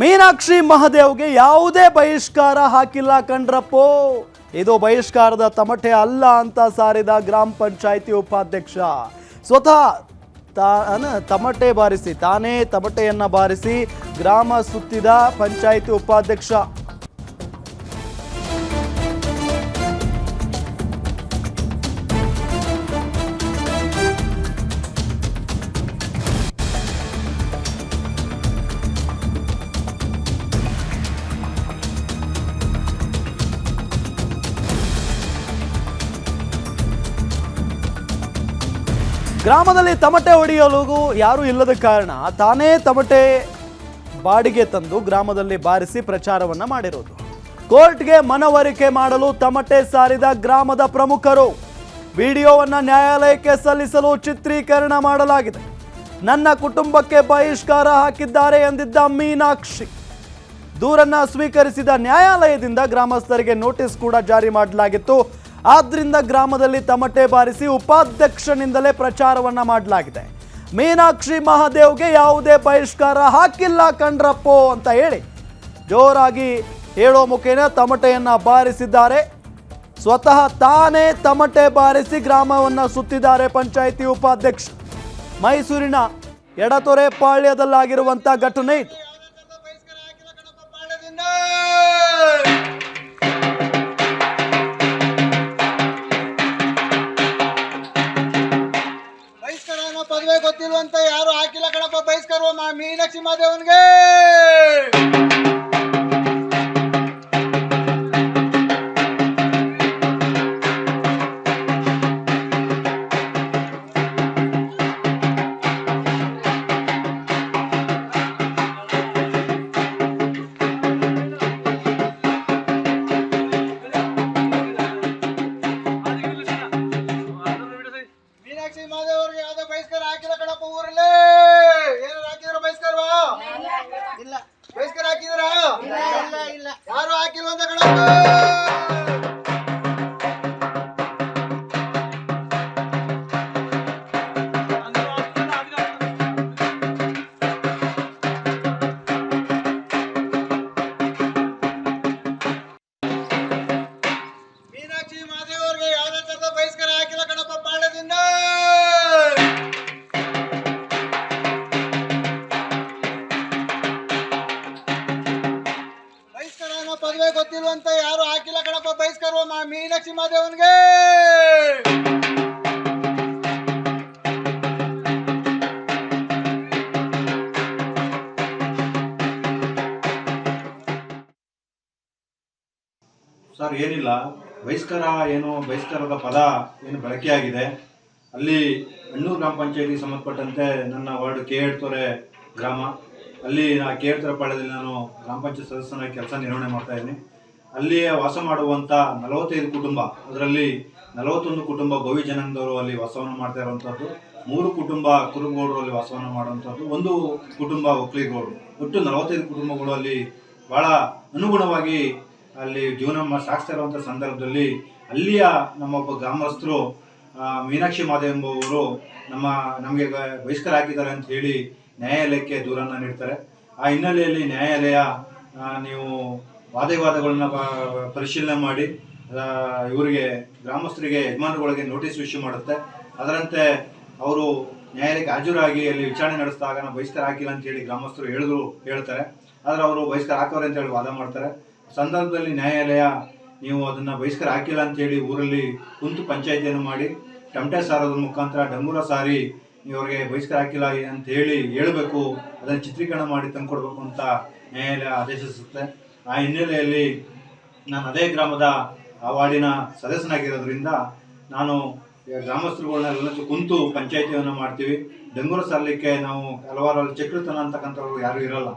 ಮೀನಾಕ್ಷಿ ಮಹಾದೇವ್ಗೆ ಯಾವುದೇ ಬಹಿಷ್ಕಾರ ಹಾಕಿಲ್ಲ ಕಂಡ್ರಪ್ಪೋ ಇದು ಬಹಿಷ್ಕಾರದ ತಮಟೆ ಅಲ್ಲ ಅಂತ ಸಾರಿದ ಗ್ರಾಮ ಪಂಚಾಯಿತಿ ಉಪಾಧ್ಯಕ್ಷ. ಸ್ವತಃ ತಮಟೆ ಬಾರಿಸಿ, ತಾನೇ ತಮಟೆಯನ್ನು ಬಾರಿಸಿ ಗ್ರಾಮ ಸುತ್ತಿದ ಪಂಚಾಯಿತಿ ಉಪಾಧ್ಯಕ್ಷ. ಗ್ರಾಮದಲ್ಲಿ ತಮಟೆ ಹೊಡೆಯಲು ಯಾರು ಇಲ್ಲದ ಕಾರಣ ತಾನೇ ತಮಟೆ ಬಾಡಿಗೆ ತಂದು ಗ್ರಾಮದಲ್ಲಿ ಬಾರಿಸಿ ಪ್ರಚಾರವನ್ನ ಮಾಡಿರೋದು. ಕೋರ್ಟ್ಗೆ ಮನವರಿಕೆ ಮಾಡಲು ತಮಟೆ ಸಾರಿದ ಗ್ರಾಮದ ಪ್ರಮುಖರು ವಿಡಿಯೋವನ್ನ ನ್ಯಾಯಾಲಯಕ್ಕೆ ಸಲ್ಲಿಸಲು ಚಿತ್ರೀಕರಣ ಮಾಡಲಾಗಿದೆ. ನನ್ನ ಕುಟುಂಬಕ್ಕೆ ಬಹಿಷ್ಕಾರ ಹಾಕಿದ್ದಾರೆ ಎಂದಿದ್ದ ಮೀನಾಕ್ಷಿ. ದೂರನ್ನ ಸ್ವೀಕರಿಸಿದ ನ್ಯಾಯಾಲಯದಿಂದ ಗ್ರಾಮಸ್ಥರಿಗೆ ನೋಟಿಸ್ ಕೂಡ ಜಾರಿ ಮಾಡಲಾಗಿತ್ತು. ಆದ್ರಿಂದ ಗ್ರಾಮದಲ್ಲಿ ತಮಟೆ ಬಾರಿಸಿ ಉಪಾಧ್ಯಕ್ಷನಿಂದಲೇ ಪ್ರಚಾರವನ್ನ ಮಾಡಲಾಗಿದೆ. ಮೀನಾಕ್ಷಿ ಮಹಾದೇವ್ಗೆ ಯಾವುದೇ ಬಹಿಷ್ಕಾರ ಹಾಕಿಲ್ಲ ಕಣ್ರಪ್ಪೋ ಅಂತ ಹೇಳಿ ಜೋರಾಗಿ ಹೇಳೋ ಮುಖೇನ ತಮಟೆಯನ್ನು ಬಾರಿಸಿದ್ದಾರೆ. ಸ್ವತಃ ತಾನೇ ತಮಟೆ ಬಾರಿಸಿ ಗ್ರಾಮವನ್ನ ಸುತ್ತಿದ್ದಾರೆ ಪಂಚಾಯಿತಿ ಉಪಾಧ್ಯಕ್ಷ. ಮೈಸೂರಿನ ಎಡತೊರೆ ಪಾಳ್ಯದಲ್ಲಾಗಿರುವಂಥ ಘಟನೆ ಇದು. ಪದವಿ ಗೊತ್ತಿಲ್ವಂತ ಯಾರು ಹಾಕಿಲ್ಲ ಕಣಪ್ಪ ಬಹಿಷ್ಕಾರ ಮಾ ಮೀನಾಕ್ಷಿ ಮಾದೇವನ್ಗೆ ಹಾಕಿಲ್ವಂತ ಕಣಪ್ಪ ಪದವಿ ಗೊತ್ತಿಲ್ವಂತ ಯಾರು ಹಾಕಿಲ್ಲ ಕಣಪ್ಪ ಮಾ ಮೀನಾಕ್ಷಿ ಮಾದೇವನ್ಗೆ? ಸರ್, ಏನಿಲ್ಲ. ಬಹಿಷ್ಕಾರ ಏನು, ಬಹಿಷ್ಕಾರದ ಪದ ಏನು ಬಳಕೆಯಾಗಿದೆ ಅಲ್ಲಿ ಹೆಣ್ಣೂರು ಗ್ರಾಮ ಪಂಚಾಯತಿಗೆ ಸಂಬಂಧಪಟ್ಟಂತೆ ನನ್ನ ವಾರ್ಡ್ ಕೆ ಎಡ್ತೊರೆ ಗ್ರಾಮ. ಅಲ್ಲಿ ನಾ ಕೆ ಪಾಳ್ಯದಲ್ಲಿ ನಾನು ಗ್ರಾಮ ಪಂಚಾಯತ್ ಸದಸ್ಯನಾಗಿ ಕೆಲಸ ನಿರ್ವಹಣೆ ಮಾಡ್ತಾ ಇದ್ದೀನಿ. ಅಲ್ಲಿ ವಾಸ ಮಾಡುವಂಥ ನಲವತ್ತೈದು ಕುಟುಂಬ, ಅದರಲ್ಲಿ ನಲವತ್ತೊಂದು ಕುಟುಂಬ ಗೋವಿ ಜನಾಂಗದವರು ಅಲ್ಲಿ ವಾಸವನ್ನು ಮಾಡ್ತಾ ಇರುವಂಥದ್ದು ಮೂರು ಕುಟುಂಬ ಕುರುಗೌಡರು ಅಲ್ಲಿ ವಾಸವನ್ನು ಮಾಡುವಂಥದ್ದು ಒಂದು ಕುಟುಂಬ ಒಕ್ಕಲಿಗೌಡರು ಒಟ್ಟು ನಲವತ್ತೈದು ಕುಟುಂಬಗಳು ಅಲ್ಲಿ ಭಾಳ ಅನುಗುಣವಾಗಿ ಅಲ್ಲಿ ಜೀವನ ಸಾಗಿಸ್ತಾ ಇರುವಂಥ ಸಂದರ್ಭದಲ್ಲಿ ಅಲ್ಲಿಯ ನಮ್ಮೊಬ್ಬ ಗ್ರಾಮಸ್ಥರು ಮೀನಾಕ್ಷಿ ಮಾದೇವ್ ಎಂಬುವರು ನಮ್ಮ ನಮಗೆ ಬಹಿಷ್ಕಾರ ಹಾಕಿದ್ದಾರೆ ಅಂತ ಹೇಳಿ ನ್ಯಾಯಾಲಯಕ್ಕೆ ದೂರನ್ನ ನೀಡ್ತಾರೆ. ಆ ಹಿನ್ನೆಲೆಯಲ್ಲಿ ನ್ಯಾಯಾಲಯ ನೀವು ವಾದವಿವಾದಗಳನ್ನ ಪರಿಶೀಲನೆ ಮಾಡಿ ಇವರಿಗೆ, ಗ್ರಾಮಸ್ಥರಿಗೆ, ಯಜಮಾನರುಗಳಿಗೆ ನೋಟಿಸ್ ಇಶ್ಯೂ ಮಾಡುತ್ತೆ. ಅದರಂತೆ ಅವರು ನ್ಯಾಯಾಲಯಕ್ಕೆ ಹಾಜರಾಗಿ ಅಲ್ಲಿ ವಿಚಾರಣೆ ನಡೆಸಿದಾಗ ನಾವು ಬಹಿಷ್ಕಾರ ಹಾಕಿಲ್ಲ ಅಂತ ಹೇಳಿ ಗ್ರಾಮಸ್ಥರು ಹೇಳಿದ್ರು, ಹೇಳ್ತಾರೆ. ಆದರೆ ಅವರು ಬಹಿಷ್ಕಾರ ಹಾಕೋರೆ ಅಂತ ಹೇಳಿ ವಾದ ಮಾಡ್ತಾರೆ. ಸಂದರ್ಭದಲ್ಲಿ ನ್ಯಾಯಾಲಯ, ನೀವು ಅದನ್ನ ಬಹಿಷ್ಕಾರ ಹಾಕಿಲ್ಲ ಅಂತ ಹೇಳಿ ಊರಲ್ಲಿ ಕುಂತು ಪಂಚಾಯತಿಯನ್ನು ಮಾಡಿ, ಟಮಟೆ ಸಾರದ ಮುಖಾಂತರ ಡಂಗೂರ ಸಾರಿ ನೀವು ಅವ್ರಿಗೆ ಬಹಿಷ್ಕಾರ ಹಾಕಿಲ್ಲ ಅಂತ ಹೇಳಿ ಹೇಳಬೇಕು, ಅದನ್ನು ಚಿತ್ರೀಕರಣ ಮಾಡಿ ತಂದ್ಕೊಡ್ಬೇಕು ಅಂತ ನ್ಯಾಯಾಲಯ ಆದೇಶಿಸುತ್ತೆ. ಆ ಹಿನ್ನೆಲೆಯಲ್ಲಿ ನಾನು ಅದೇ ಗ್ರಾಮದ ಆ ವಾರ್ಡಿನ ಸದಸ್ಯನಾಗಿರೋದ್ರಿಂದ ನಾನು ಗ್ರಾಮಸ್ಥರುಗಳನ್ನೆಲ್ಲ ಕುಂತು ಪಂಚಾಯಿತಿಯನ್ನು ಮಾಡ್ತೀವಿ. ಬೆಂಗಳೂರು ಸಾರಲಿಕ್ಕೆ ನಾವು ಹಲವಾರು ಚಕ್ರತನ ಅಂತಕ್ಕಂಥವ್ರು ಯಾರು ಇರಲ್ಲ.